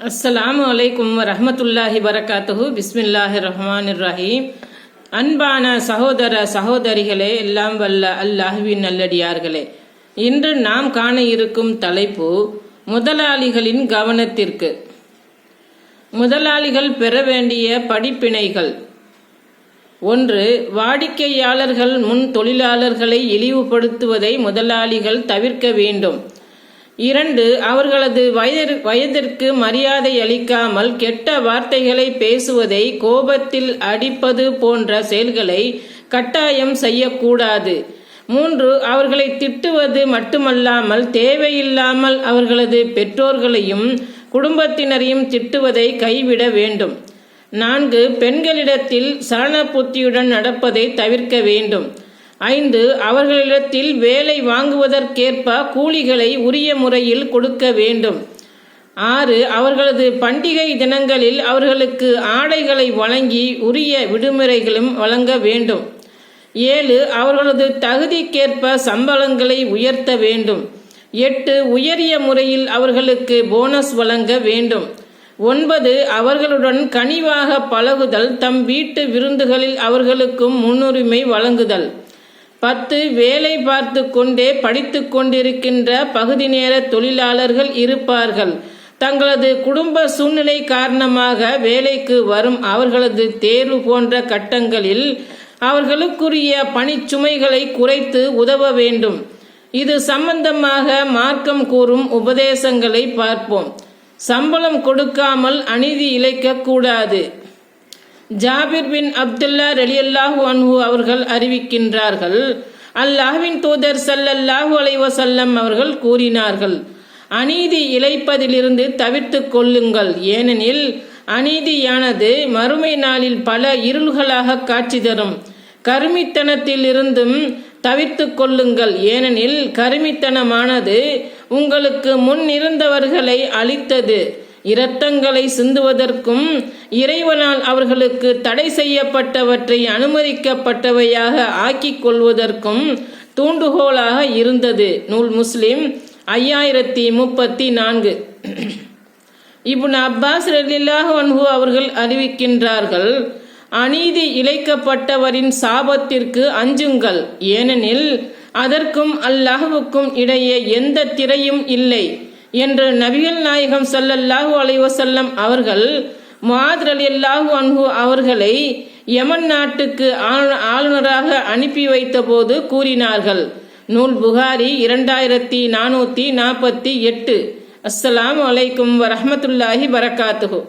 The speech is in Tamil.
அஸ்ஸலாமு வலைக்கும் ரஹமத்துல்லாஹி வரகாத்துஹு. பிஸ்மில்லாஹி ரஹ்மான் ரஹீம். அன்பான சகோதர சகோதரிகளே எல்லாம் வல்ல அல்லாஹுவின் நல்லடியார்களே. இன்று நாம் காண இருக்கும் தலைப்பு முதலாளிகளின் கவனத்திற்கு. முதலாளிகள் பெற வேண்டிய படிப்பினைகள். ஒன்று வாடிக்கையாளர்கள் முன் தொழிலாளர்களை இழிவுபடுத்துவதை முதலாளிகள் தவிர்க்க வேண்டும். இரண்டு அவர்களது வயது வயதிற்கு மரியாதை அளிக்காமல் கெட்ட வார்த்தைகளை பேசுவதை கோபத்தில் அடிப்பது போன்ற செயல்களை கட்டாயம் செய்யக்கூடாது. மூன்று அவர்களை திட்டுவது மட்டுமல்லாமல் தேவையில்லாமல் அவர்களது பெற்றோர்களையும் குடும்பத்தினரையும் திட்டுவதை கைவிட வேண்டும். நான்கு பெண்களிடத்தில் சரண புத்தியுடன் நடப்பதை தவிர்க்க வேண்டும். ஐந்து அவர்களிடத்தில் வேலை வாங்குவதற்கேற்ப கூலிகளை உரிய முறையில் கொடுக்க வேண்டும். ஆறு அவர்களது பண்டிகை தினங்களில் அவர்களுக்கு ஆடைகளை வழங்கி உரிய விடுமுறைகளும் வழங்க வேண்டும். ஏழு அவர்களது தகுதிக்கேற்ப சம்பளங்களை உயர்த்த வேண்டும். எட்டு உயரிய முறையில் அவர்களுக்கு போனஸ் வழங்க வேண்டும். ஒன்பது அவர்களுடன் கனிவாக பழகுதல் தம் வீட்டு விருந்துகளில் அவர்களுக்கும் முன்னுரிமை வழங்குதல். பத்து வேலை பார்த்து கொண்டே படித்து கொண்டிருக்கின்ற பகுதி நேர தொழிலாளர்கள் இருப்பார்கள். தங்களது குடும்ப சூழ்நிலை காரணமாக வேலைக்கு வரும் அவர்களது தேர்வு போன்ற கட்டங்களில் அவர்களுக்குரிய பணிச்சுமைகளை குறைத்து உதவ வேண்டும். இது சம்பந்தமாக மார்க்கம் கூறும் உபதேசங்களை பார்ப்போம். சம்பளம் கொடுக்காமல் அநீதி இழைக்கக்கூடாது ஜாபிர் பின் அப்துல்லா ரலியல்லாஹு அன்ஹு அவர்கள் அறிவிக்கின்றார்கள். அல்லாஹ்வின் தூதர் சல்லல்லாஹு அலைவசல்லம் அவர்கள் கூறினார்கள் அநீதி இழைப்பதிலிருந்து தவிர்த்து கொள்ளுங்கள். ஏனெனில் அநீதியானது மறுமை நாளில் பல இருள்களாக காட்சி தரும். கருமித்தனத்திலிருந்தும் தவிர்த்து கொள்ளுங்கள். ஏனெனில் கருமித்தனமானது உங்களுக்கு முன் இருந்தவர்களை அழித்தது. இரத்தங்களை சிந்துவதற்கும் இறைவனால் அவர்களுக்கு தடை செய்யப்பட்டவற்றை அனுமதிக்கப்பட்டவையாக ஆக்கிக் கொள்வதற்கும் தூண்டுகோலாக இருந்தது. நூல் முஸ்லிம் ஐயாயிரத்தி முப்பத்தி நான்கு. இப்னு அப்பாஸ் ரலில்லாஹு அன்ஹு அவர்கள் அறிவிக்கின்றார்கள் அநீதி இழைக்கப்பட்டவரின் சாபத்திற்கு அஞ்சுங்கள். ஏனெனில் அதற்கும் அல்லாஹுவுக்கும் இடையே எந்த திரையும் இல்லை. என்று நபிகள் நாயகம் சல்லல்லாஹு அலைவசல்லம் அவர்கள் மாத் அலி அல்லாஹு அன்ஹு அவர்களை யமன் நாட்டுக்கு ஆளுநராக அனுப்பி வைத்த போது கூறினார்கள். நூல் புகாரி இரண்டாயிரத்தி நானூற்றி நாற்பத்தி எட்டு. அஸ்ஸலாம் வலைக்கும் வரமத்துல்லாஹி வரகாத்துகு